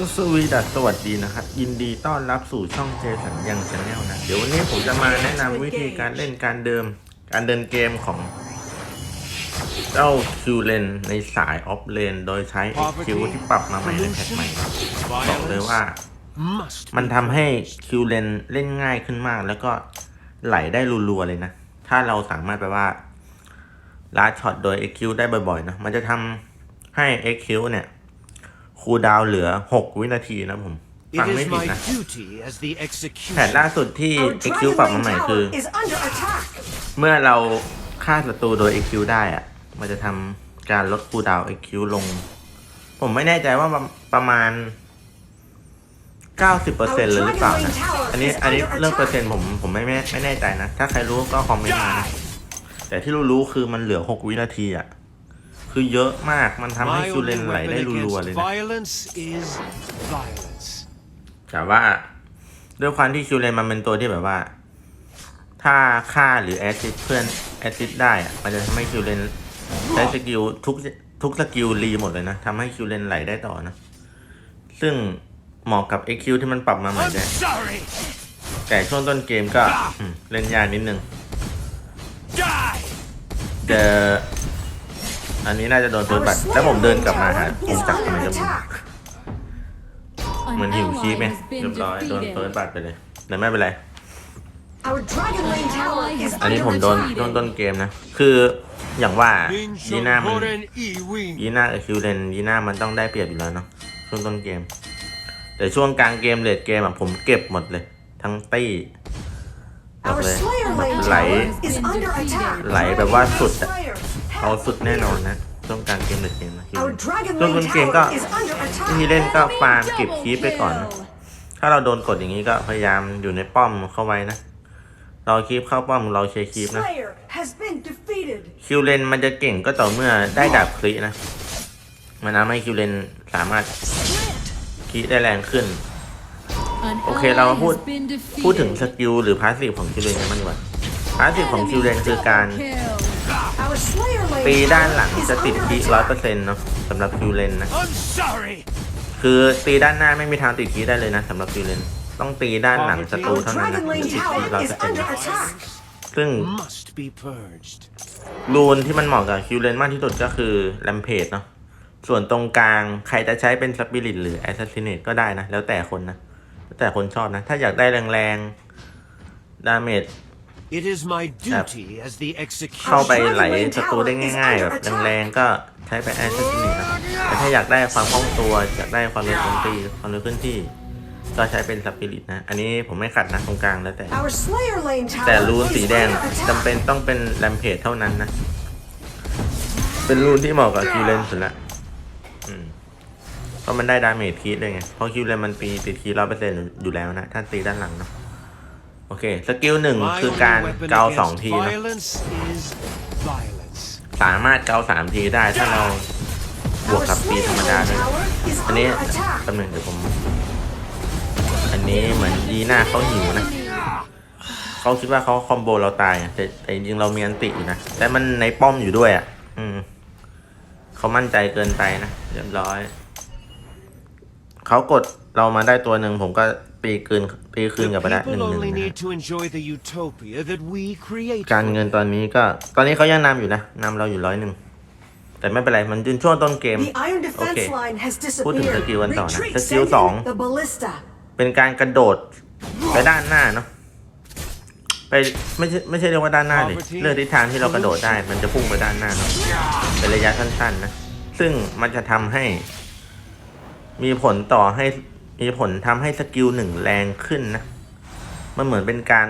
ก็สวีดัสสวัสดีนะครับ ยินดีต้อนรับสู่ช่องเจสันยังชาแนลนะ เดี๋ยววันนี้ผมจะมาแนะนำวิธีการเล่นการเดิม การเดินเกมของ เจ้าคิวเลนในสายออฟเลน โดยใช้คิวที่ปรับมาใหม่ในแพทใหม่บอกเลยว่า มันทำให้คิวเลนเล่นง่ายขึ้นมาก แล้วก็ไหลได้รัวๆเลยนะ ถ้าเราสามารถแปลว่าลาช็อตโดย XQ ได้บ่อยๆนะมันจะทำให้ XQ เนี่ย คูลดาวน์เหลือ 6 วินาทีนะผมฟั It งไม่ is ผิด my นะ duty as the แผน executioner. ล่าสุดที่ Our XQ Dragon ปรับมา Lane ใหม่คือ Tower is under attack. เมื่อเราฆ่าศัตรูโดย XQ ได้อะมันจะทำการลดคูลดาวน์ XQ ลง ผมไม่แน่ใจว่าประประมาณ 90%เลยหรือเปล่านะอันนี้อันนี้เรื่องเปอร์เซ็นต์ผมผมไม่ไม่ไม่แน่ใจนะ ถ้าใครรู้ก็คอมเมนต์มานะแต่ที่รู้ๆคือมันเหลือ 6 วินาทีอะ คือเยอะมากมันทำให้ My คิวเล only นไหล weapon ได้รัวๆ against เลยนะ violence is violence. แต่ว่าด้วยความที่คิวเลนมันเป็นตัวที่แบบว่า ถ้าฆ่าหรือแอดซิดเพื่อนแอดซิดได้อะมันจะทำให้คิวเลนใช้สกิลทุกทุกสกิลรีหมดเลยนะทำให้คิวเลนไหลได้ต่อนะ ซึ่งเหมาะกับ XQ ที่มันปรับมาใหม่ I'm ด้วย sorry. แต่ช่วงต้นเกมก็อืมเล่นยากนิดนึง Die. เจออันนี้น่าจะโดนเฟิร์สบัตรแล้วผมเดินกลับมาหาผมจักรทำไมจะมึงเหมือนหิวคีบไหมเรียบร้อยโดนเฟิร์สบัตรไปเลยแต่ไม่เป็นไร Our Dragon Lane Tower is อันนี้ under ผมโดน attack. ต้นต้นเกมนะ คืออย่างว่ายี Ninja น่ามัน Horen E-Wing. ยีน่ากับคิวเลนยีน่ามันต้องได้เปรียบอยู่แล้วเนาะช่วงต้นเกม แต่ช่วงกลางเกมเลดเกมอะผมเก็บหมดเลย ทั้งตี้บอก Our เลย Slayer Lane ไหล Tower is under attack. ไหลแบบว่าสุดอะ Slayer เอาสุดแน่นอนนะช่วงกลางเกมเลดเกมนะ Our Dragon ช่วง Lane ต้นเกมก็ Tower is under วิธี attack. เล่นก็ฟาร์มเก็บคีปไปก่อนนะถ้าเราโดนกดอย่างนี้ก็พยายามอยู่ในป้อมเข้าไว้นะรอคีปเข้าป้อมเราเชียร์คีปนะ Slayer has been defeated. คิวเลนมันจะเก่งก็ต่อเมื่อได้ดาบคลินะ มันทำให้คิวเลนสามารถคลิได้แรงขึ้น โอเคเรามาพูดพูดถึงสกิลหรือพาสซีฟของคิวเลนกันบ้างดีกว่าพาสซีฟของคิวเลนคือการ Our Slayer Lane ตีด้านหลัง Tower is จะติด under คีร้อย attack. เปอร์เซ็นต์เนาะสำหรับคิวเลนนะ I'm sorry. คือตีด้านหน้าไม่มีทางติดคีได้เลยนะสำหรับคิวเลน ต้องตีด้านหลังศัตรู Our เท่านั้นนะ Dragon ถึง Lane จะติดคี Tower ร้อย is เปอร์เซ็นต์ under attack. ซึ่ง Must be purged. รูนที่มันเหมาะกับคิวเลนมากที่สุดก็คือแลมเพจเนาะส่วนตรงกลางใครจะใช้เป็นสปิริตหรือแอสซัสซิเนตก็ได้นะ แล้วแต่คนนะ แล้วแต่คนชอบนะ ถ้าอยากได้แรงๆ ดาเมจ It is my duty as the เข้าไป executioner. ไหลศัตรูได้ง่ายๆ แบบแรงๆก็ใช้เป็นแอสซัสซิเนตนะแต่ถ้าอยากได้ความคล่องตัวอยากได้ความเร็วโจมตีความเร็วเคลื่อนที่ ก็ใช้เป็นสปิริตนะ อันนี้ผมไม่ขัดนะตรงกลางแล้วแต่ Our Slayer Lane แต่ Tower รูน is สีแดง under จำเป็น attack. ต้องเป็นแรมเพจเท่านั้นนะ เป็นรูนที่เหมาะกับคิวเลนสุดละอืมเพราะมันได้ดาเมจคีดเลยไงเพราะคิวเลนมันตีติดคีร้อยเปอร์เซ็นต์อยู่แล้วนะ ถ้าตีด้านหลังเนาะ โอเค สกิลหนึ่ง My คือ only การ weapon เกาสอง against ทีนะ violence is violence. สามารถเกาสามทีได้ถ้าเราบวก Our กับตีธร Slayer รมดา Lane ด้วย Tower is อันนี้ under attack. ตำแหน่งเดี๋ยวผม อันนี้เหมือนยีน่าเขาหิวนะ เขาคิดว่าเขาคอมโบเราตายอะแต่แต่จริงๆเรามีอันติอยู่นะ แต่มันในป้อมอยู่ด้วยอะ อืม เขามั่นใจเกินไปนะ เรียบร้อย เขากดเรามาได้ตัวหนึ่งผมก็ ตีคืนตีคืนกลับไป The ได้หนึ่ง people หนึ่ง only นะ need to enjoy the utopia that we create. การเงินตอนนี้ก็ตอนนี้เขายังนำอยู่นะนำเราอยู่ร้อยหนึ่งแต่ไม่เป็นไร มันยืนช่วงต้นเกม The iron defense Okay. line has พูดถึง disappeared. สกิลกันต่อนะ Retreat สกิล sending สอง the ballista. เป็นการกระโดดไปด้านหน้าเนาะไปไม่ใช่ไม่ใช่เรียกว่าด้านหน้าเลยเลือกทิศทางที่เรากระโดดได้ มันจะพุ่งไปด้านหน้าเนาะเป็นระยะสั้นๆนะ ซึ่งมันจะทำให้ มีผลต่อให้ มีผลทำให้สกิลหนึ่งแรงขึ้นนะ มันเหมือนเป็นการ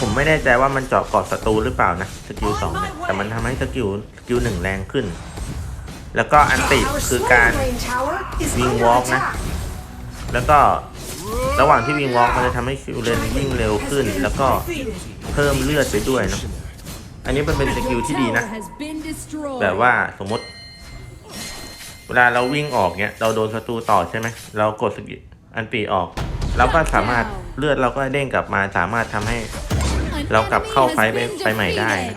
ผมไม่แน่ใจว่ามันเจาะกาะศัตรูหรือเปล่านะสกิลสองเนี่ยแต่มันทำให้สกิลสกิลหนึ่งแรงขึ้น แล้วก็อันติคือการ Lane Tower is Wing under walk นะ แล้วก็ระหว่างที่วิ่งวอล์กมันจะทำให้คิวเลนวิ่งเร็วขึ้น แล้วก็เพิ่มเลือดไปด้วยเนาะอันนี้มันเป็นสกิลที่ดีนะ แบบว่าสมมติ เวลาเราวิ่งออกเนี้ยเราโดนศัตรูต่อใช่ไหมเรากดสกิลอันตีออกเราก็สามารถเลือดเราก็เด้งกลับมาสามารถทำให้ เรากลับเข้าไฟท์ไปไปใหม่ได้นะ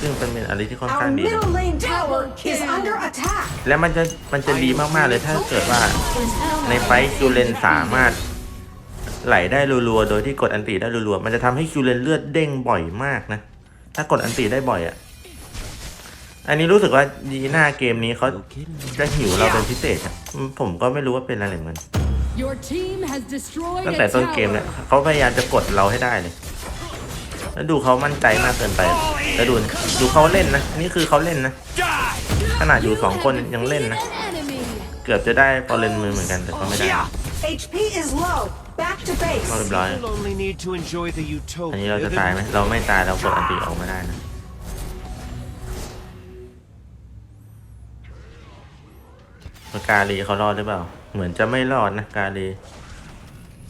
ซึ่งเป็นเป็นอะไรที่ค่อน Our ข้างดีนะ middle lane tower is under attack. และมันจะมันจะดีมากๆเลยถ้าเกิดว่าในไฟท์คิวเลนสามารถไหลได้รัวๆ โดยที่กดอันติได้รัวๆ มันจะทำให้คิวเลนเลือดเด้งบ่อยมากนะ ถ้ากดอันติได้บ่อยอะ่ะ อันนี้รู้สึกว่าดีหน้าเกมนี้เขาจะหิวเราเป็นพิเศษอะอืมผมก็ไม่รู้ว่าเป็นอะไรเหมือนกัน Your team has destroyed ตั้ง a แต่ต้นเกมเนี่ย tower. เขาพยายามจะกดเราให้ได้เลย แล้วดูเขามั่นใจมากเกินไปแล้วดูดูเขาเล่นนะ นี่คือเขาเล่นนะ ขนาดอยู่สองคนยังเล่นนะ An enemy. เกือบจะได้ฟอร์เรนมือเหมือนกันแต่ก็ไม่ได้ HP is low. Back to base. ก็เรียบร้อย People only need to enjoy the อันนี้เรา utopia จะตายไหม that เราไม่ตายเรากดอันติออกมาได้นะ กาลีเขารอดหรือเปล่า เหมือนจะไม่รอดนะกาลี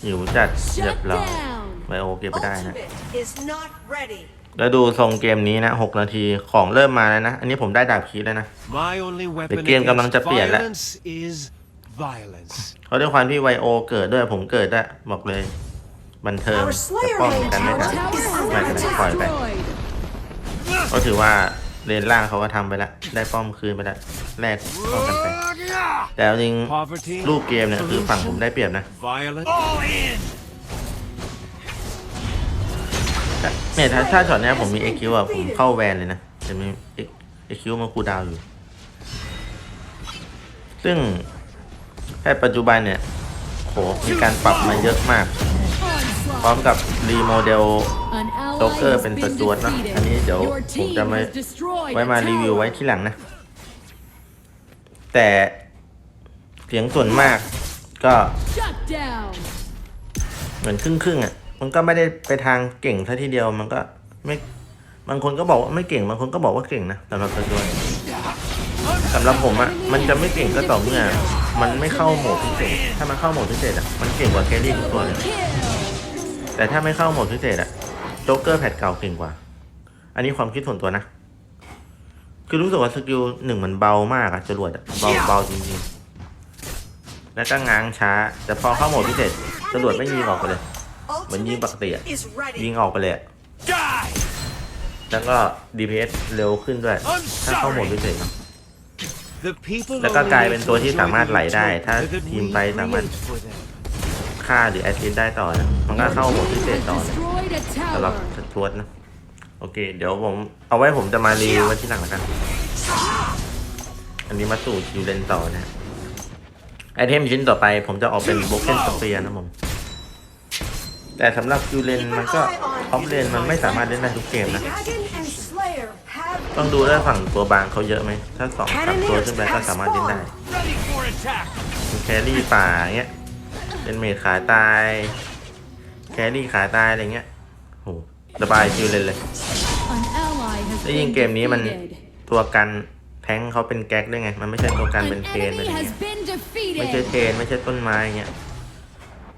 หิวจัดเรียบ Shut ร้อย down. ไบโอเก็บไปได้นะ Ultimate is not ready. แล้วดูทรงเกมนี้นะหกนาทีของเริ่มมาแล้วนะ อันนี้ผมได้ดาบคีแล้วนะ my only weapon เกมกำลังจะ against เปลี่ยนแล้ว violence is violence. เขาด้วยความที่ไวโอเกิดด้วยผมเกิดด้วยบอกเลย บันเทิง Our จะ Slayer ป้อง Lane กันไม่ทัน tower is ไม่ under เป็นไรปล่อย attack. ไป Destroyed. ก็ถือว่า เลนล่างเขาก็ทำไปแล้วได้ป้อมคืนไปแล้วแลกป้องกันไปแต่เอาจริง Poverty, รูปเกมเนี่ยคือฝั่งผมได้เปรียบนะ violence. All in. เนี่ยถ้าถ้าช็อตเนี้ยผมมีเอคิวอะผมเข้าแวนเลยนะจะมีเอคิวมาคูลดาวน์อยู่ ซึ่งแค่ปัจจุบันเนี่ยโหมีการปรับมาเยอะมาก พร้อม Onslaught. กับรีโมเดล An ally โจ๊กเกอร์ has เป็น been ตัวจวดนะ defeated. อันนี้เดี๋ยว Your ผม team จะมา has destroyed ไว้มา a รีวิว tower. ไว้ที่หลังนะ แต่เสียงส่วนมากก็ Shut down. เหมือนครึ่งครึ่งๆอะ มันก็ไม่ได้ไปทางเก่งซะทีเดียวมันก็ไม่บางคนก็บอกว่าไม่เก่งบางคนก็บอกว่าเก่งนะสำหรับตัวด้วยสำหรับผมอะมันจะไม่เก่งก็ต่อเมื่อ มันไม่เข้าโหมดพิเศษ ถ้ามันเข้าโหมดพิเศษอะมันเก่งกว่าแครี่ทุกตัวเลยแต่ถ้าไม่เข้าโหมดพิเศษอะ โจ๊กเกอร์แพทเก่าเก่งกว่า อันนี้ความคิดส่วนตัวนะ คือรู้สึกว่าสกิลหนึ่งมันเบามากอะจรวดเบาเบาจริงๆ แล้วก็ง้างช้า แต่พอเข้าโหมดพิเศษจรวดไม่ยิงออกไปเลย เหมือนยิงปกติอะยิงออกไปเลยอะแล้วก็ DPS เร็วขึ้นด้วย ถ้าเข้าโหมดพิเศษแล้วก็กลายเป็นตัวที่สามารถไหลได้ ถ้าทีมไปสามารถ ฆ่าหรือแอสซิสได้ต่อนะมันก็เข้าโหมดพิเศษ Has ต่อนะ destroyed a สำหรับ tower. สจวดนะ โอเค เดี๋ยวผมเอาไว้ผมจะมารีวิวไว้ที่หลังแล้วกัน อันนี้มาสู่คิวเลนต่อนะไอเทมชิ้นต่อไปผมจะออกเป็นโบเกนสเปียนะผมแต่สำหรับคิวเลนมันก็ท็อปเลนมันไม่สามารถเล่นได้ทุกเกม The นะ dragon and slayer have ต้องดูด้วยฝั่งตัวบางเขาเยอะไหม ถ้าสองสามตัวขึ้นไปก็สามารถเล่นได้ Ready for attack. มีแครี่ป่าเงี้ย เป็นเมดขาตาย แครี่ขาตายอะไรเงี้ยโหสบายคิวเลนเลย An ally has แล้วยิ่ง been เกมนี้มัน defeated. ตัวกันแทงค์เขาเป็นแก๊กด้วยไง มันไม่ใช่ตัวกันเป็น An เทรนเป็น enemy อะไร has เงี้ย been ไม่ใช่ defeated. เทรนไม่ใช่ต้นไม้เงี้ย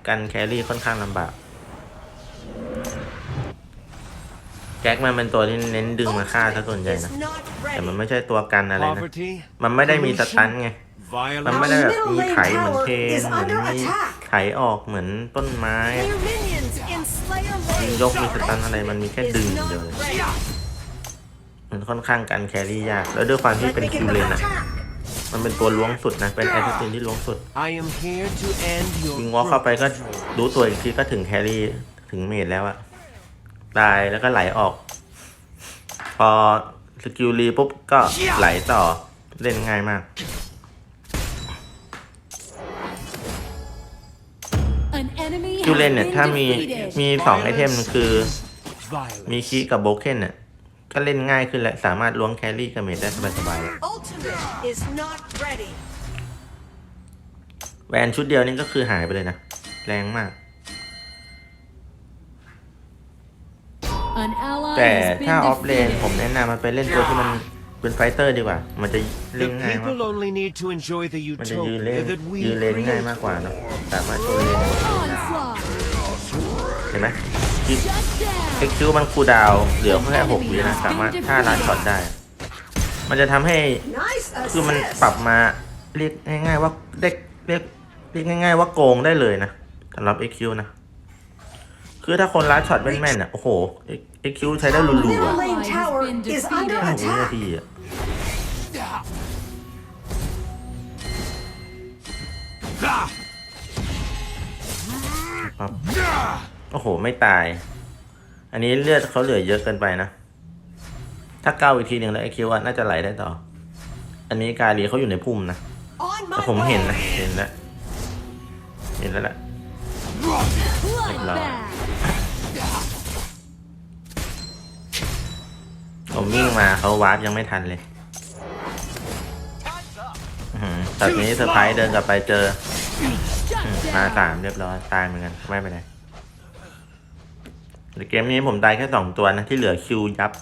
กันแครี่ค่อนข้างลำบาก แก๊กมันเป็นตัวที่เน้นดึงมาฆ่าซะส่วนใหญ่ is นะ not แต่มัน ready. ไม่ใช่ตัวกันอะไรนะ Poverty, มันไม่ได้มีสตันไง มัน violence. ไม่ได้แบบมีไถเหมือนเทรน Is เหมือน under มี attack. ไถออกเหมือนต้นไม้ Slayer minions in Slayer มี Lane. ยกมีสตันอะไรมันมีแค่ Is ดึงอย่างเดียว not เลย ready. มันค่อนข้างกันแครี่ยาก แล้วด้วยความที่ Let เป็น me คิ get ว the เลนอะ attack. มันเป็นตัวล้วงสุดนะ เป็นแอสซิสซินที่ล้วงสุด I am here to end your ยิงวอลเข้าไปก็ broken dream. รู้ตัวอีกทีก็ถึงแครี่ถึงเมดแล้วอะตายแล้วก็ไหลออก พอสกิลรีปุ๊บก็ไหลต่อเล่นง่ายมาก enemy คิว has เลนเนี่ย been ถ้ามี defeated. มีสองไอเทมคือ Violence. มีคีกับโบเคนเนี่ยก็เล่นง่ายขึ้นแหละสามารถล้วงแครี่กับเมดได้สบายๆเลย Ultimate is not ready. แวนชุดเดียวนี่ก็คือหายไปเลยนะ แรงมาก An ally แต่ has been ถ้าออฟเลน defeated. ผมแนะนำมันไปเล่นตัวที่มันเป็นไฟเตอร์ดีกว่า มันจะเล่น The ง่ายมาก people only need to enjoy the มันจะยืนเล่น utopia that we ยืนเลนง่าย create. มากกว่าเนอะสามารถโชว์เลน Onslaught. เห็นไหม Shut down. เอ็กคิวมันคูลดาวน์เหลือแค่หกวินะสามารถถ้าล้านช็อตได้ มันจะทำให้ Nice คือมัน assist. ปรับมาเรียกง่ายๆว่าเด็กเรียกเรียกง่าย ๆ ว่าโกงได้เลยนะสำหรับ EQ นะ คือถ้าคนล้านช็อตแม่นๆอะโอ้โหอ็กคิวใช้ได้ Our รัว middle ๆอะ lane tower is under ห้าวินา attack. ทีอะครับ โอ้โห ไม่ตาย อันนี้เลือดเขาเหลือเยอะเกินไปนะ ถ้าก้าวอีกทีหนึ่งแล้วไอคิวอะน่าจะไหลได้ต่อ อันนี้กาลีเขาอยู่ในพุ่มนะแต่ผมเห็นนะ เห็นแล้ว เห็นแล้วแหละ Bloodbath. ผมวิ่งมาเขาวาร์ปยังไม่ทันเลยตัดนี้เซอร์ไพรส์เดินกลับไปเจอ มาสามเรียบร้อย ตายเหมือนกัน ไม่เป็นไร ในเกมนี้ผมตายแค่สองตัวนะ ที่เหลือคิวยับ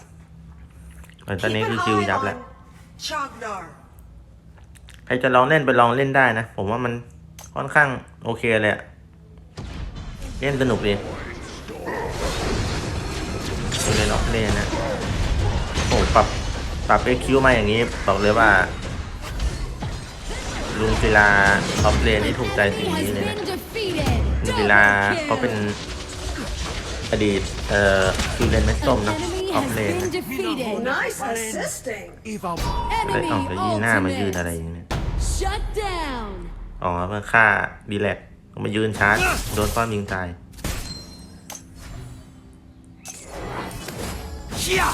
แต่ตอนนี้คือคิวยับแล้วใครจะลองเล่นไปลองเล่นได้นะ ผมว่ามันค่อนข้างโอเคเลยอะเล่นสนุกดีเล่นออกเล่นนะโอ้ปรับปรับเอคิวมาอย่างนี้บอกเลยว่า ลุงศิลาท็อปเลนนี่ถูกใจสิ่งนี้เลยนะลุงศิลาเขาเป็น อดีตเอ่อคิวเลนเมสส้ม An เนอะ enemy ท็อป has เลน been นะ defeated. Nice assisting. Eva เลย Enemy เอาแต่ยีหน้ามายืนอะไรอ ultimate. ย่างเนี้ย Shut down. อ๋อเพื่อฆ่าดีแลกมายืนชาร์จโดนป้อมยิงตาย Chia!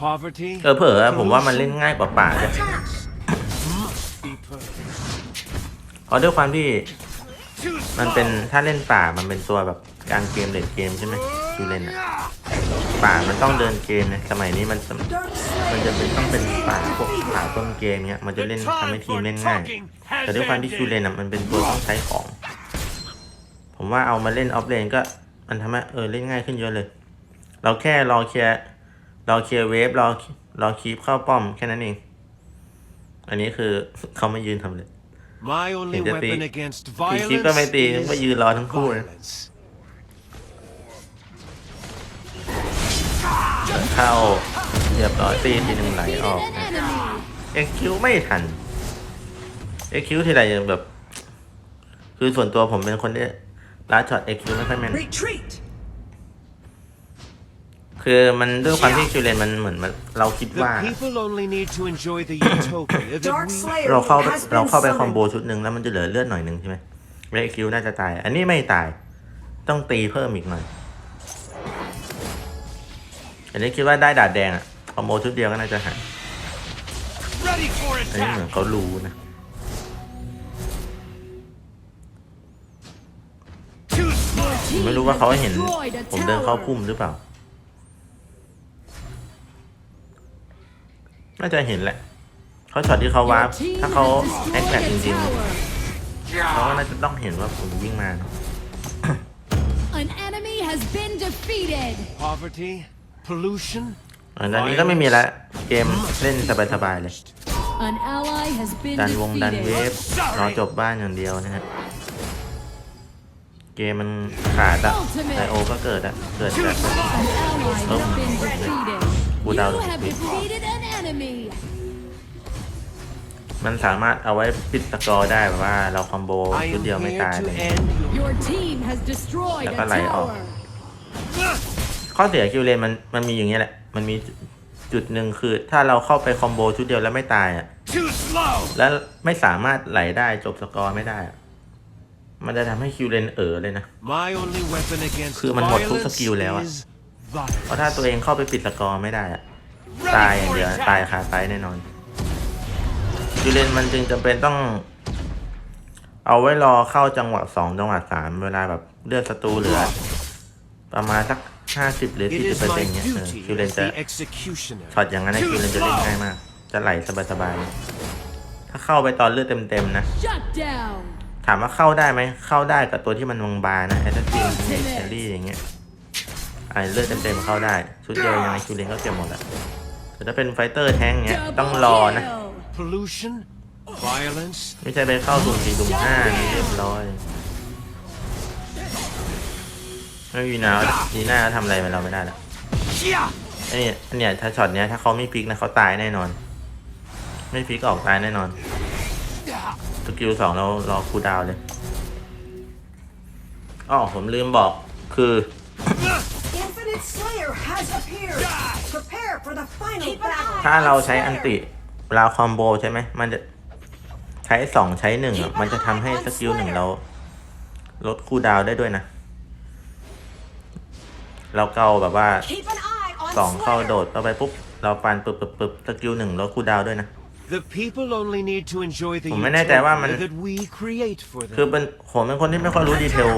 Poverty เออเผลอๆผมว่ามันเล่นง่ายกว่าป่าเลย Attack. be purged. เพราะด้วยความที่ Too มันเป็นถ้าเล่นป่ามันเป็นตัวแบบกลางเกมเลดเกมใช่ไหมคือเล่นอะป่ามันต้องเดินเกมนะสมัยนี้มันมันจะเป็นต้องเป็นป่าพวกป่าต้นเกมเนี้ยมันจะเล่นทำให้ทีมเล่นง่าย แต่ด้วยความที่คิวเลนอะมันเป็นตัวต้องใช้ของ ผมว่าเอามาเล่นออฟเลนก็มันทำให้เออเล่นง่ายขึ้นเยอะเลย เราแค่รอเคลียร์รอเคลียร์เวฟรอรอคีปเข้าป้อมแค่นั้นเอง อันนี้คือเขาไม่ยืนทำเลย My only Hindi, weapon ti- against ทีคลิปก็ไม่ violence ตี is ก็ยืนรอทั้งคู่เลย violence. เข้าเรียบร้อยตีทีหนึ่งไหลออก Defeated an enemy. เอ็กคิวไม่ทันเอ็กคิวทีไรยังแบบ คือส่วนตัวผมเป็นคนที่ลาช็อตเอ็กคิวไม่ค่อยแม่น Retreat. คือมันด้วยความที่คิวเลนมันเหมือนมันเราคิด The ว่า people only need to enjoy the utopia that Dark we Slayer เราเข้า has เรา been เข้าไปคอมโบ summoned. ชุดหนึ่งแล้วมันจะเหลือเลือดหน่อยหนึ่งใช่ไหมแล้วเอ็กคิวน่าจะตาย อันนี้ไม่ตายต้องตีเพิ่มอีกหน่อย อันนี้คิดว่าได้ดาดแดงอะคอมโบชุดเดียวก็น่าจะหาย ready for อันนี้เหมือน attack. เขารู้นะ Too slow. ผมไม่รู้ว่าเขาเห็นผมเดินเข้าพุ่มหรือเปล่า น่าจะเห็นแหละเขาช็อตที่เขาวาร์ปถ้าเขาแอคแท็กจริงๆเขาก็น่าจะต้องเห็นว่าผมวิ่งมาเนอะ An enemy has been defeated. Poverty, pollution. อันนี้ก็ไม่มีละเกมเล่นสบายๆเลย An ally has been ดันวงดันเว defeated. ฟรอจบบ้านอย่างเดียวนะฮะเกมมันขาดอะไอโอก็เกิดอะเกิดจาก An ally has Oh. been defeated. Put You มันสามารถเอาไว้ปิดสกอร์ได้แบบว่าเราคอมโบ I ชุด am เดียวไม่ here ตาย to เลย end your Your team has destroyed Chắc a có lại ổ. tower. ข้อเสียคิวเลนมันมันมีอย่างเงี้ยแหละ มันมีจุดหนึ่งคือ ถ้าเราเข้าไปคอมโบชุดเดียวแล้วไม่ตายอะ Too slow. แล้วไม่สามารถไหลได้จบสกอร์ไม่ได้อะมันจะทำให้คิวเลนเออเลยนะ My only weapon against คือมันหมดทุก violence สกิลแล้วอะ is เพราะถ้า violence. ตัวเองเข้าไปปิดสกอร์ไม่ได้อะตายอย่างเดียวตายคาไซส์แน่นอน คิวเลนมันจึงจำเป็นต้อง เอาไว้รอเข้าจังหวะสองจังหวะสามเวลาแบบเลือดศัตรูเหลือ ประมาณสักห้าสิบหรือ It สี่สิบ is เปอร์เซ็น my ต์เนี้ยเออ duty คิวเลน as จะ the executioner ช็อตอย่างนั้นนะคิวเลนจะเล่นง่ายมาก จะไหลสบายๆเลยถ้าเข้าไปตอนเลือดเต็มๆนะ Shut down. ถามว่าเข้าได้ไหมเข้าได้กับตัวที่มันบางๆนะแอตติงเนเชอรี่อย่างเงี้ยไอ้เลือดเต็มๆเข้าได้ชุดเดียวยังไงคิวเลนก็เก็บหมดแหละแต่ถ้าเป็นไฟเตอร์แท้งเงี้ยต้องรอนะ kill. Pollution violence ไม่ใช่ไปเข้าสุ่มสี่สุ่มห้านี่เรียบร้อยไม่มีนาดีหน้าทำอะไรเราไม่ได้แล้ว Chia! ไอ้นี่อันเนี้ยถ้าช็อตเนี้ยถ้าเขาไม่พลิกนะเขาตายแน่นอน ไม่พลิกออกตายแน่นอนสกิลสองเรารอคูลดาวน์เลยอ๋อผมลืมบอกคือ Infinite Slayer has appeared. Prepare for the final battle. ถ้าเราใช้อันติ เวลาคอมโบใช่ไหม มันจะใช้สองใช้หนึ่งอะมันจะทำให้สกิลหนึ่งเรา ลดคูลดาวน์ได้ด้วยนะ เราเกาแบบว่า Keep an eye on สองเข้า Slayer. โดดเข้าไปปุ๊บ เราปันปึ๊บปึ๊บปึ๊บสกิลหนึ่งลดคูลดาวน์ด้วยนะ The people only need to enjoy the ผมไม่แน่ใจว่ามัน utopia that we create for คือ them. เป็นผมเป็นคนที่ไม่ค่อยรู้ดีเทล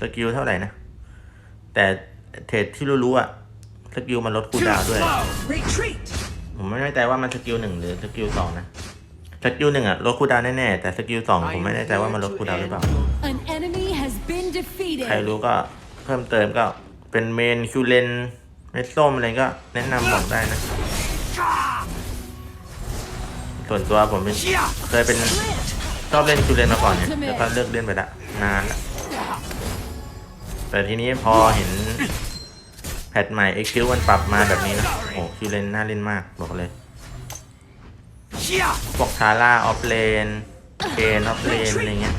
สกิลเท่าไหร่นะ แต่เทรดที่รู้ๆอะสกิลมันลดคูล Too ดาวน์ด้วย slow. Retreat. ผมไม่แน่ใจว่ามันสกิลหนึ่งหรือสกิลสองนะ สกิลหนึ่งอะลดคูลดาวน์แน่ๆแต่สกิลสองผมไม่แน่ใจว่ามันลดคูลดาวน์หรือเปล่า An enemy has been ใคร defeated. รู้ก็เพิ่มเติมก็เป็นเมนคิวเลนเมดส้มอะไรก็แนะนำบอกได้นะ ส่วนตัวผมเป็นเคยเป็นชอบเล่นคิวเลนมาก่อนเนี่ยแล้วก็เลิกเล่นไปละนานละแต่ทีนี้พอเห็น แพทใหม่เอ็กคิวมันปรับมาแบบนี้นะ โอ้คิวเลนน่าเล่นมากบอกเลยพวกทาร่าออฟเลนเคนออฟเลนอะไรเงี้ย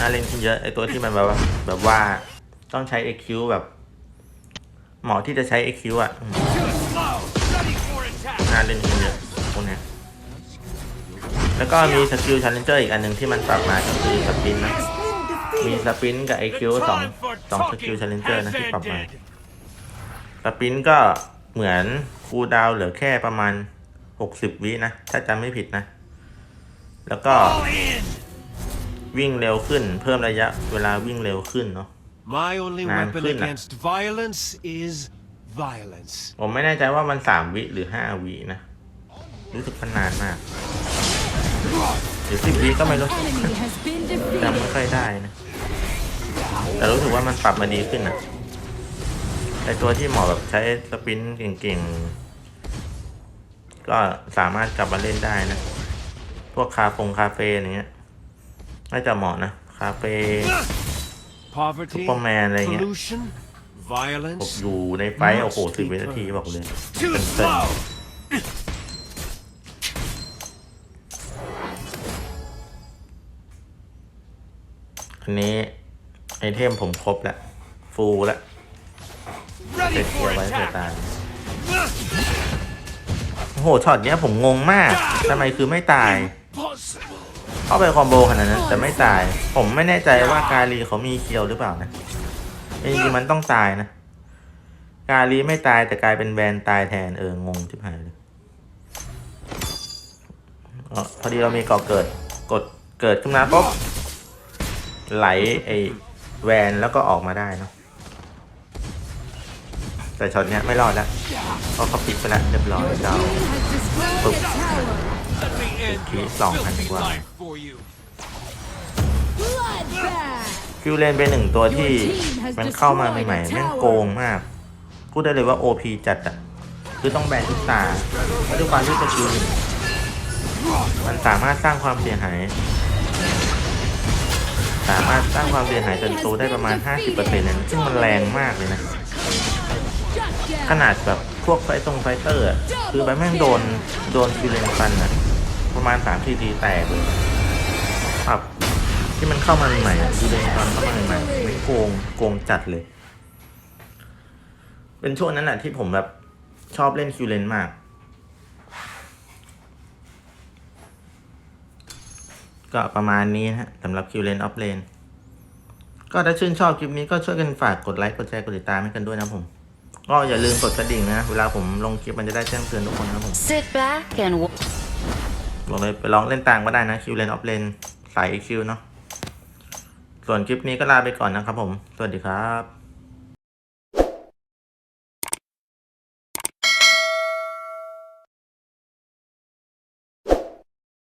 น่าเล่นขึ้นเยอะไอตัวที่มันแบบว่าแบบว่าต้องใช้ EQ แบบเหมาะที่จะใช้ EQ อะอืม Ready for attack. น่าเล่นขึ้นเยอะพวกเนี้ยแล้วก็มีสกิลช l เลนเจอร์อีกอันหนึ่งที่มันปรับมาก็คือสปินนะมีสปินกับ EQ The สองสองสกิล talking ช l เลนเจอร์นะที่ปรับมา สปินก็เหมือนคูลดาวน์เหลือแค่ประมาณ 60 วินะ ถ้าจำไม่ผิดนะ แล้วก็ All in. วิ่งเร็วขึ้น เพิ่มระยะเวลาวิ่งเร็วขึ้นเนาะ My only Man, weapon clean that. against violence is violence. ผมไม่แน่ใจว่ามันสามวิหรือห้าวินะ รู้สึกมันนานมากหรือสิบวิก็ไม่รู้ Enemy has been จำไม่ defeated. ค่อยได้นะ แต่รู้สึกว่ามันปรับมาดีขึ้นนะ ไอตัวที่เหมาะแบบใช้สปรินต์เก่งๆ ก็สามารถกลับมาเล่นได้นะ พวกคาฟงคาเฟ่อย่างเงี้ยน่าจะเหมาะนะ คาเฟ่ Poverty, Superman อะไรเงี้ย pollution, ผม violence. อยู่ในไฟท์โอ้โหสิบวินาทีบอกเลย Too เต็ม slow. ๆอันนี้ไอเทมผมครบแล้ว ฟูลแล้ว Ready เสร็จเกีย for ร์ไว้เสีย attack. ตายโอ้โหช็อตเนี้ยผมงงมากทำไมคือไม่ตาย Possible. เข้าไปคอมโบขนาดนั้นแต่ไม่ตาย ผมไม่แน่ใจว่ากาลีเขามีเคียวหรือเปล่านะจริงๆมันต้องตายนะกาลีไม่ตายแต่กลายเป็นแวนตายแทนเอองงชิบหายเลยอ๋อพอดีเรามีก่อเกิดกดเกิดขึ้นมาปุ๊บไหลไอแวนแล้วก็ออกมาได้เนาะ แต่ช็อตเนี้ยไม่รอดแล้วเพราะเขาปิดไปแล้วเรียบร้อยเรา team has destroyed a tower. Let me end Okay, your song filthy hành qua. life for you. Bloodbath. คิวเลนเป็นหนึ่งตัวที่มันเข้ามาใหม่ๆแม่งโกงมากพูดได้เลยว่า OP จัดอะ คือต้องแบนทุกตาเพราะด้วยความที่สกิลหนึ่งมันสามารถสร้างความเสียหาย สามารถสร้างความเสียหายจนโตได้ประมาณ 50%เลยนซึ่งมันแรงมากเลยนะ ขนาดแบบพวกไฟตรงไฟเตอร์คือแบบแม่งโดนโดนคิวเลนฟันอะประมาณสามทีทีแตกเลยครับที่มันเข้ามาใหม่คิวเลนฟันเข้ามาใหม่ๆไม่โกงโกงจัดเลย เป็นช่วงนั้นแหละที่ผมแบบชอบเล่นคิวเลนมาก ก็ประมาณนี้นะฮะสำหรับคิวเลนออฟเลนก็ถ้าชื่นชอบคลิปนี้ก็ช่วยกันฝากกดไลค์กดแชร์กดติดตามให้กันด้วยนะผม ก็อย่าลืมกดกระดิ่งนะ เวลาผมลงคลิปมันจะได้แจ้งเตือนทุกคนนะครับผม Sit back and watch. บอกเลยไปลองเล่นต่างก็ได้นะคิวเลนออฟเลนสายคิวเนาะส่วนคลิปนี้ก็ลาไปก่อนนะครับผม สวัสดีครับ